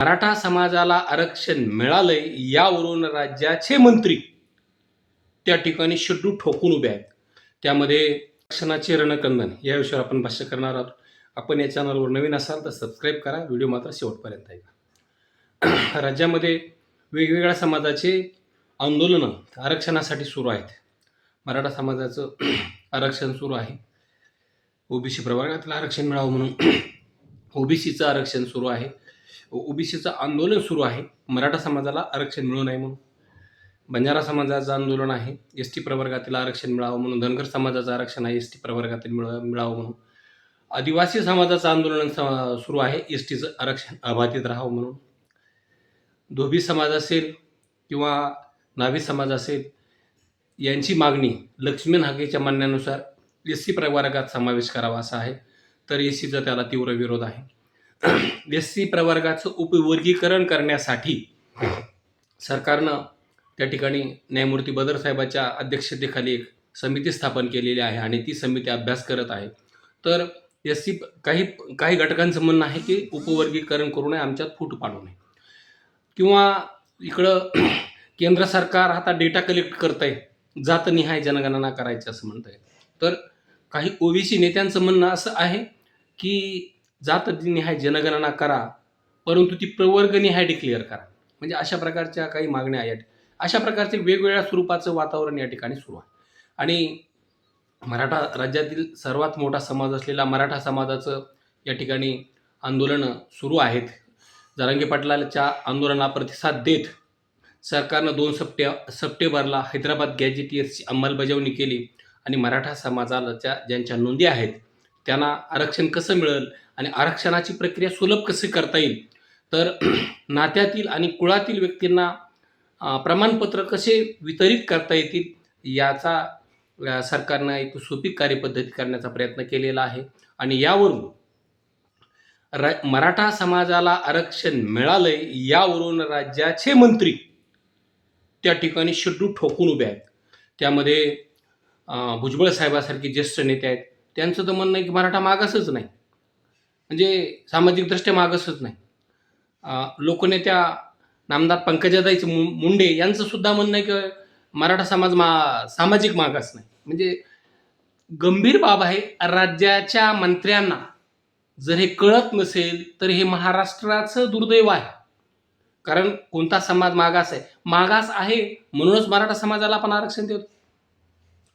मराठा समाजाला आरक्षण मिळालंय यावरून राज्याचे मंत्री त्या ठिकाणी शेड्यू ठोकून उभे आहेत. त्यामध्ये आरक्षणाचे रणकंदन या विषयावर आपण भाष्य करणार आहोत. आपण या चॅनलवर नवीन असाल तर सबस्क्राईब करा. व्हिडिओ मात्र शेवटपर्यंत ऐका. राज्यामध्ये वेगवेगळ्या समाजाचे आंदोलनं आरक्षणासाठी सुरू आहेत. मराठा समाजाचं आरक्षण सुरू आहे. ओबीसी प्रवर्गातलं आरक्षण मिळावं म्हणून ओबीसीचं आरक्षण सुरू आहे. ओबीसीचं आंदोलन सुरू आहे. मराठा समाजाला आरक्षण मिळू नये म्हणून. बंजारा समाजाचं आंदोलन आहे. एस टी प्रवर्गातील आरक्षण मिळावं म्हणून. धनगर समाजाचं आरक्षण आहे. एस टी प्रवर्गातील मिळ मिळावं म्हणून. आदिवासी समाजाचं आंदोलन स- सुरू आहे. एस टीचं आरक्षण अबाधित राहावं म्हणून. धोबी समाज असेल किंवा नाभी समाज असेल यांची मागणी लक्ष्मण हाकेच्या म्हणण्यानुसार एस सी प्रवर्गात समावेश करावा असा आहे. तर एस सीचा त्याला तीव्र विरोध आहे. एस सी प्रवर्गाचं उपवर्गीकरण करण्यासाठी सरकारनं त्या ठिकाणी न्यायमूर्ती बदर साहेबाच्या अध्यक्षतेखाली एक समिती स्थापन केलेली आहे आणि ती समिती अभ्यास करत आहे. तर एस सी काही काही घटकांचं म्हणणं आहे की उपवर्गीकरण करू नये आमच्यात फूट पाडू नये. किंवा इकडं केंद्र सरकार आता डेटा कलेक्ट करत आहे जातनिहाय जनगणना करायची असं म्हणत आहे तर काही ओबीसी नेत्यांचं म्हणणं असं आहे की जातनिहाय जनगणना करा परंतु ती प्रवर्गनिहाय डिक्लेअर करा. म्हणजे अशा प्रकारच्या काही मागण्या या अशा प्रकारचे वेगवेगळ्या स्वरूपाचं वातावरण या ठिकाणी सुरू आहे. आणि मराठा राज्यातील सर्वात मोठा समाज असलेला मराठा समाजाचं या ठिकाणी आंदोलनं सुरू आहेत. जरांगे पाटलाच्या आंदोलनाला प्रतिसाद देत सरकारनं दोन सप्टे सप्टेंबरला हैदराबाद गॅजेटियर्सची अंमलबजावणी केली आणि मराठा समाजाच्या ज्यांच्या नोंदी आहेत त्यांना आरक्षण कसं मिळेल आणि आरक्षणाची प्रक्रिया सुलभ कशी करता येईल? तर नात्यातील आणि कुळातील व्यक्तींना प्रमाणपत्र कसे वितरित करता येतील याचा सरकारनं एक सोपी कार्यपद्धती करण्याचा प्रयत्न केलेला आहे. आणि यावरून र मराठा समाजाला आरक्षण मिळालंय यावरून राज्याचे मंत्री त्या ठिकाणी शेड्यू ठोकून उभे आहेत. त्यामध्ये भुजबळ साहेबासारखे ज्येष्ठ नेते आहेत. त्यांचं तर म्हणणं आहे की मराठा मागासच नाही. म्हणजे सामाजिकदृष्ट्या मागासच नाही. लोकनेत्या नामदार पंकजाताईचं मु मुंडे यांचं सुद्धा म्हणणं आहे की मराठा समाज मा सामाजिक मागास नाही. म्हणजे गंभीर बाब आहे राज्याच्या मंत्र्यांना जर हे कळत नसेल तर हे महाराष्ट्राचं दुर्दैव आहे. कारण कोणता समाज मागास आहे? मागास आहे म्हणूनच मराठा समाजाला आपण आरक्षण देतो.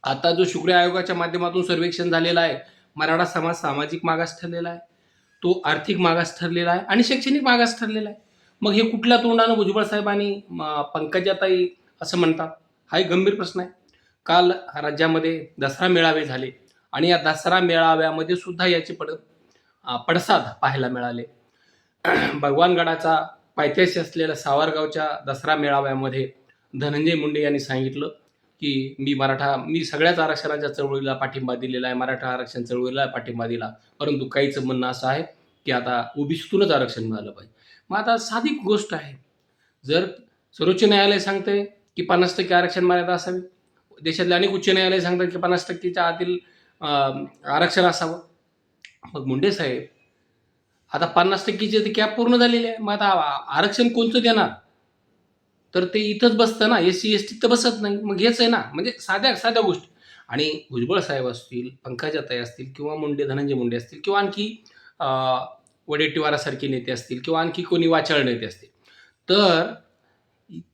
आता जो शुक्र आयोगाच्या माध्यमातून सर्वेक्षण झालेला आहे मराठा समाज सामाजिक मागास ठरलेला आहे तो आर्थिक मागास ठरलेला आहे आणि शैक्षणिक मागास ठरलेला आहे. मग हे कुठल्या तोंडानं भुजबळ साहेबांनी पंकजाताई असं म्हणतात? हा एक गंभीर प्रश्न आहे. काल राज्यामध्ये दसरा मेळावे झाले आणि या दसरा मेळाव्यामध्ये सुद्धा याचे पड पडसाद पाहायला मिळाले. भगवानगडाचा पायथ्याशी असलेल्या सावरगावच्या दसरा मेळाव्यामध्ये धनंजय मुंडे यांनी सांगितलं की मी मराठा मी सगळ्याच आरक्षणाच्या चळवळीला पाठिंबा दिलेला आहे मराठा आरक्षण चळवळीला पाठिंबा दिला. परंतु काहीचं म्हणणं असं आहे की आता ओबीसीतूनच आरक्षण मिळालं पाहिजे. मग आता साधी गोष्ट आहे. जर सर्वोच्च न्यायालय सांगते की पन्नास टक्के आरक्षण मर्यादा असावी देशातले अनेक उच्च न्यायालय सांगतात की पन्नास टक्केच्या आतील आरक्षण असावं. मग मुंडे साहेब आता पन्नास टक्केची ती कॅप पूर्ण झालेली आहे. मग आता आरक्षण कोणतं देणार? तर ते इथंच बसतं ना एस सी एस टी तर बसत नाही. मग हेच आहे ना. म्हणजे साध्या साध्या गोष्टी. आणि भुजबळ साहेब असतील पंकजाताई असतील किंवा मुंडे धनंजय मुंडे असतील किंवा आणखी वडेट्टीवारासारखे नेते असतील किंवा आणखी कोणी वाचाळ नेते असतील. तर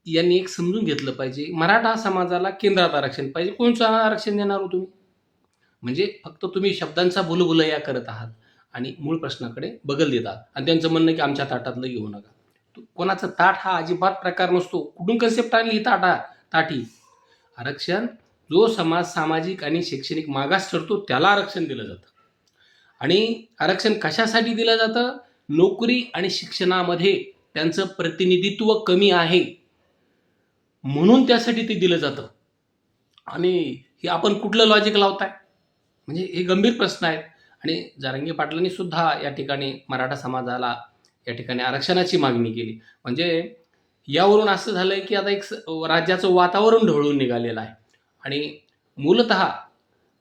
यांनी एक समजून घेतलं पाहिजे मराठा समाजाला केंद्रात आरक्षण पाहिजे. कोणचं आरक्षण देणार हो तुम्ही? म्हणजे फक्त तुम्ही शब्दांचा भुलभुलया करत आहात आणि मूळ प्रश्नाकडे बगल देतात आणि त्यांचं म्हणणं की आमच्या ताटातलं घेऊ नका. कोणाचा ताट हा अजिबात प्रकार नसतो. कुठून कन्सेप्ट आणली ताटा ताटी? आरक्षण जो समाज सामाजिक आणि शैक्षणिक मागास ठरतो त्याला आरक्षण दिलं जातं. आणि आरक्षण कशासाठी दिलं जातं? नोकरी आणि शिक्षणामध्ये त्यांचं प्रतिनिधित्व कमी आहे. म्हणून त्यासाठी ते दिलं जातं. आणि हे आपण कुठलं लॉजिक लावताय? म्हणजे हे गंभीर प्रश्न आहेत. आणि जारंगी पाटलांनी सुद्धा या ठिकाणी मराठा समाजाला या ठिकाणी आरक्षणाची मागणी केली. म्हणजे यावरून असं झालं आहे की आता एक स- राज्याचं वातावरण ढवळून निघालेलं आहे. आणि मूलत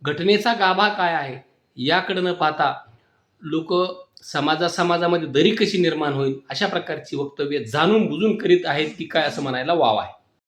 घटनेचा गाभा काय आहे याकडं न पाहता लोक समाजा समाजामध्ये दरी कशी निर्माण होईल अशा प्रकारची वक्तव्य जाणून बुजून करीत आहेत की काय असं म्हणायला वाव आहे.